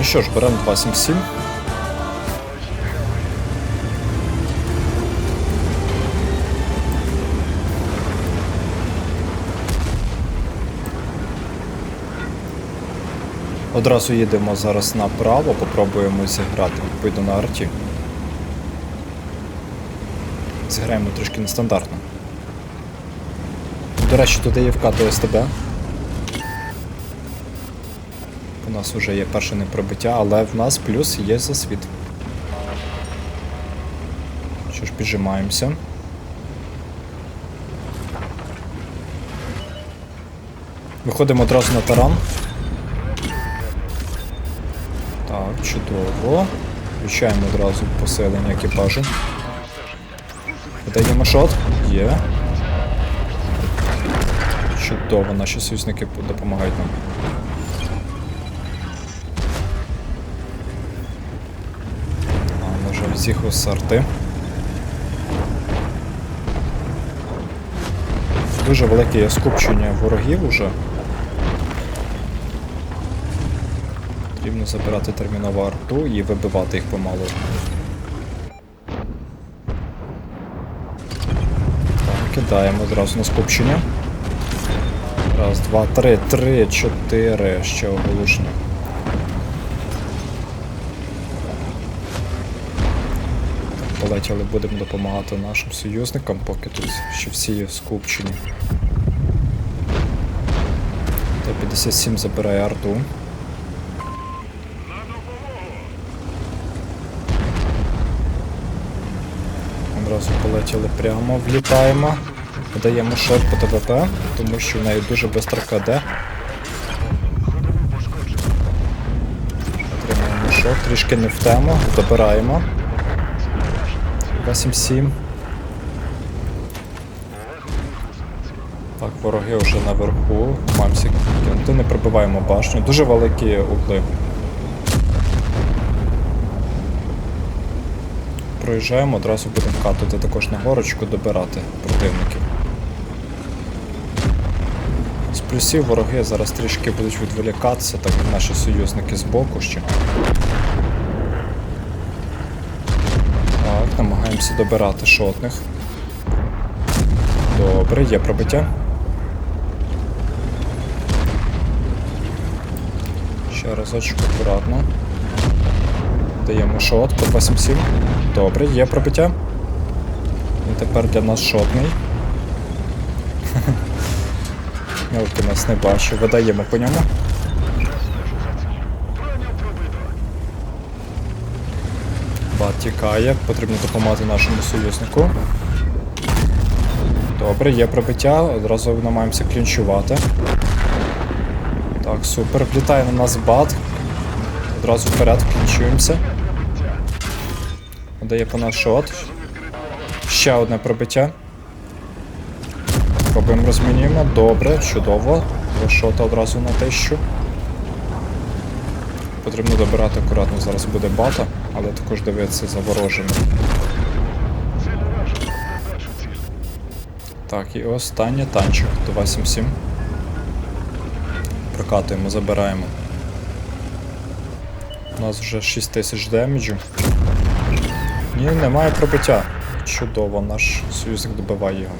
Ну що ж, беремо 277. Одразу їдемо зараз направо, попробуємо зіграти відповідно на арті. Зіграємо трішки нестандартно. До речі, туди є вкатує СТБ. У нас вже є перше непробиття, але в нас плюс є засвіт. Що ж, піджимаємося. Виходимо одразу на таран. Так, чудово. Включаємо одразу посилення екіпажу. Видаємо шот. Є. Чудово, наші союзники допомагають нам. З'їхав з арти. Дуже велике скупчення ворогів уже. Потрібно забирати термінову арту і вибивати їх помалу. Так, кидаємо одразу на скупчення. Раз, два, три, три, чотири. Ще оголошення. Так, полетіли, будемо допомагати нашим союзникам, поки тут ще всі є скупчені. Т-57 забирає арту. Одразу полетіли прямо, влітаємо. Подаємо шот по ТВП, тому що в неї дуже бистро КД. Отримаємо шот, трішки не в тему, добираємо. 8-7. Так, вороги вже наверху. Маємося кинути, не пробиваємо башню. Дуже великі угли. Проїжджаємо, одразу будемо вкатувати також на горочку, добирати противників. З плюсів вороги зараз трішки будуть відволікатися, так як наші союзники з боку ще. Так, намагаємося добирати шотних. Добре, є пробиття. Ще разочок акуратно. Даємо шот по 277. Добре, є пробиття. І тепер для нас шотний. Мелки нас не бачив. Видаємо по ньому. Тікає, потрібно допомагати нашому союзнику. Добре, є пробиття, одразу намагаємося клінчувати. Так, супер. Влітає на нас бат. Одразу вперед клінчуємося. Дає по нас шот. Ще одне пробиття. Пробуємо розмінюємо. Добре, чудово. Два шота одразу на тищу. Потрібно добирати акуратно, зараз буде бата, але також дивитися за ворожими. Так, і останнє танчик 277. Прокатуємо, забираємо. У нас вже 6000 демеджу. Ні, немає пробиття. Чудово, наш союзник добиває його.